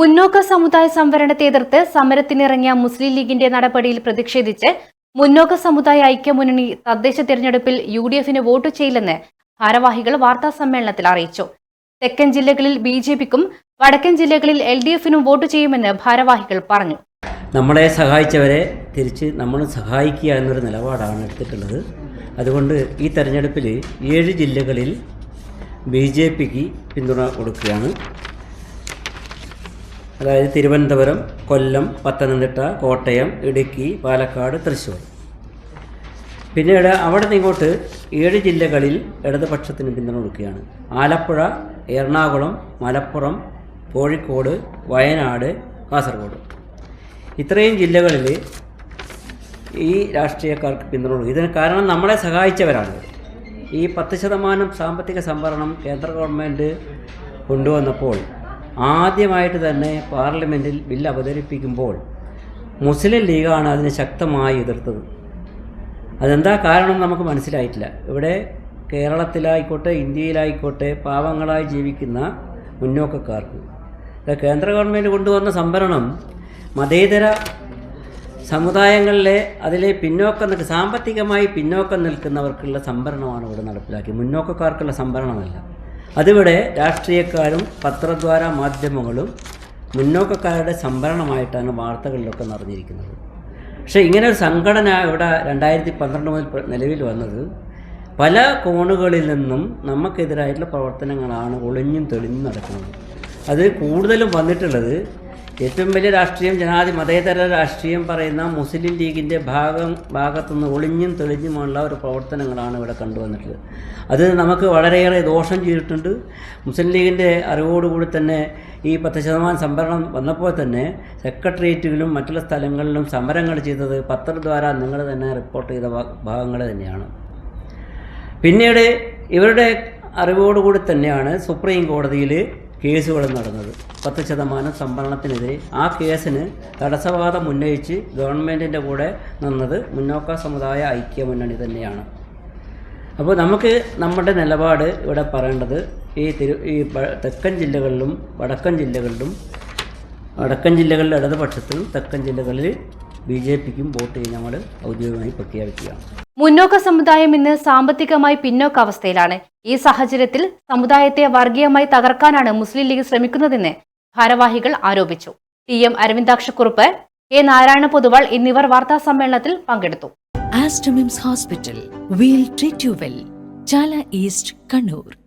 മുന്നോക്ക സമുദായ സംവരണത്തെ എതിർത്ത് സമരത്തിനിറങ്ങിയ മുസ്ലിം ലീഗിന്റെ നടപടിയിൽ പ്രതിഷേധിച്ച് മുന്നോക്ക സമുദായ ഐക്യമുന്നണി തദ്ദേശ തിരഞ്ഞെടുപ്പിൽ യു ഡി എഫിന് വോട്ട് ചെയ്യില്ലെന്ന് ഭാരവാഹികൾ വാർത്താ സമ്മേളനത്തിൽ അറിയിച്ചു. തെക്കൻ ജില്ലകളിൽ ബി ജെ പിക്കും വടക്കൻ ജില്ലകളിൽ എൽ ഡി എഫിനും വോട്ട് ചെയ്യുമെന്ന് ഭാരവാഹികൾ പറഞ്ഞു. നമ്മളെ സഹായിച്ചവരെ തിരിച്ച് നമ്മൾ സഹായിക്കുക എന്നൊരു നിലപാടാണ് എടുത്തിട്ടുള്ളത്. അതുകൊണ്ട് ഈ തെരഞ്ഞെടുപ്പിൽ ഏഴ് ജില്ലകളിൽ ബി ജെ പിക്ക് പിന്തുണ കൊടുക്കുകയാണ്. അതായത് തിരുവനന്തപുരം കൊല്ലം പത്തനംതിട്ട കോട്ടയം ഇടുക്കി പാലക്കാട് തൃശ്ശൂർ. പിന്നീട് അവിടെ നിന്ന് ഇങ്ങോട്ട് ഏഴ് ജില്ലകളിൽ ഇടതുപക്ഷത്തിന് പിന്തുണ കൊടുക്കുകയാണ്. ആലപ്പുഴ എറണാകുളം മലപ്പുറം കോഴിക്കോട് വയനാട് കാസർഗോഡ്. ഇത്രയും ജില്ലകളിൽ ഈ രാഷ്ട്രീയക്കാർക്ക് പിന്തുണ കൊടുക്കും. ഇതിന് കാരണം നമ്മളെ സഹായിച്ചവരാണ്. ഈ പത്ത് ശതമാനം സാമ്പത്തിക സംവരണം കേന്ദ്ര ഗവൺമെന്റ് കൊണ്ടുവന്നപ്പോൾ ആദ്യമായിട്ട് തന്നെ പാർലമെന്റിൽ ബിൽ അവതരിപ്പിക്കുമ്പോൾ മുസ്ലിം ലീഗാണ് അതിനെ ശക്തമായി എതിർത്തത്. അതെന്താ കാരണം നമുക്ക് മനസ്സിലായിട്ടില്ല. ഇവിടെ കേരളത്തിലായിക്കോട്ടെ ഇന്ത്യയിലായിക്കോട്ടെ പാവങ്ങളായി ജീവിക്കുന്ന മുന്നോക്കക്കാർക്ക്. കേന്ദ്ര ഗവൺമെന്റ് കൊണ്ടുവന്ന സംവരണം മതേതര സമുദായങ്ങളിലെ അതിലെ പിന്നോക്കം നിൽക്കുക സാമ്പത്തികമായി പിന്നോക്കം നിൽക്കുന്നവർക്കുള്ള സംവരണമാണ് ഇവിടെ നടപ്പിലാക്കി മുന്നോക്കക്കാർക്കുള്ള സംവരണമല്ല. അതിവിടെ രാഷ്ട്രീയക്കാരും പത്രദ്വാര മാധ്യമങ്ങളും മുന്നോക്കക്കാരുടെ സംഭരണമായിട്ടാണ് വാർത്തകളിലൊക്കെ നിറഞ്ഞിരിക്കുന്നത്. പക്ഷേ ഇങ്ങനെ ഒരു സംഘടന ഇവിടെ രണ്ടായിരത്തി പന്ത്രണ്ട് മുതൽ നിലവിൽ വന്നത് പല കോണുകളിൽ നിന്നും നമുക്കെതിരായിട്ടുള്ള പ്രവർത്തനങ്ങളാണ് ഒളിഞ്ഞും തെളിഞ്ഞും നടക്കുന്നത്. അത് കൂടുതലും വന്നിട്ടുള്ളത് ഏറ്റവും വലിയ രാഷ്ട്രീയം ജനാധി മതേതര രാഷ്ട്രീയം പറയുന്ന മുസ്ലിം ലീഗിന്റെ ഭാഗം ഭാഗത്തുനിന്ന് ഒളിഞ്ഞും തെളിഞ്ഞുമുള്ള ഒരു പ്രവർത്തനങ്ങളാണ് ഇവിടെ കണ്ടുവന്നിട്ടുള്ളത്. അത് നമുക്ക് വളരെയേറെ ദോഷം ചെയ്തിട്ടുണ്ട്. മുസ്ലിം ലീഗിന്റെ അറിവോടുകൂടി തന്നെ ഈ പത്ത് ശതമാനം സംവരണം വന്നപ്പോൾ തന്നെ സെക്രട്ടേറിയറ്റുകളിലും മറ്റുള്ള സ്ഥലങ്ങളിലും സമരങ്ങൾ ചെയ്തത് പത്രദ്വാര നിങ്ങൾ തന്നെ റിപ്പോർട്ട് ചെയ്ത ഭാഗങ്ങൾ തന്നെയാണ്. പിന്നീട് ഇവരുടെ അറിവോടുകൂടി തന്നെയാണ് സുപ്രീം കോടതിയിൽ കേസുകൾ നടന്നത്. പത്ത് ശതമാനം സംവരണത്തിനെതിരെ ആ കേസിന് തടസ്സവാദം ഉന്നയിച്ച് ഗവൺമെന്റിന്റെ കൂടെ നിന്നത് മുന്നോക്ക സമുദായ ഐക്യ മുന്നണി തന്നെയാണ്. അപ്പോൾ നമുക്ക് നമ്മുടെ നിലപാട് ഇവിടെ പറയേണ്ടത് ഈ തിരു ഈ തെക്കൻ ജില്ലകളിലും വടക്കൻ ജില്ലകളിലും വടക്കൻ ജില്ലകളിൽ ഇടതുപക്ഷത്തിലും തെക്കൻ ജില്ലകളിൽ ബി ജെ പിക്കും വോട്ട് ചെയ്ത് ഞങ്ങൾ ഔദ്യോഗികമായി പ്രഖ്യാപിക്കുകയാണ്. മുന്നോക്ക സമുദായം ഇന്ന് സാമ്പത്തികമായി പിന്നോക്ക അവസ്ഥയിലാണ് ഈ സാഹചര്യത്തിൽ സമുദായത്തെ വർഗീയമായി തകർക്കാനാണ് മുസ്ലിം ലീഗ് ശ്രമിക്കുന്നതെന്ന് ഭാരവാഹികൾ ആരോപിച്ചു. T M Aravindakshakurup A Narayana Poduval എന്നിവർ വാർത്താ സമ്മേളനത്തിൽ പങ്കെടുത്തു. Aster MIMS hospital we'll treat you well Chala east Kannur.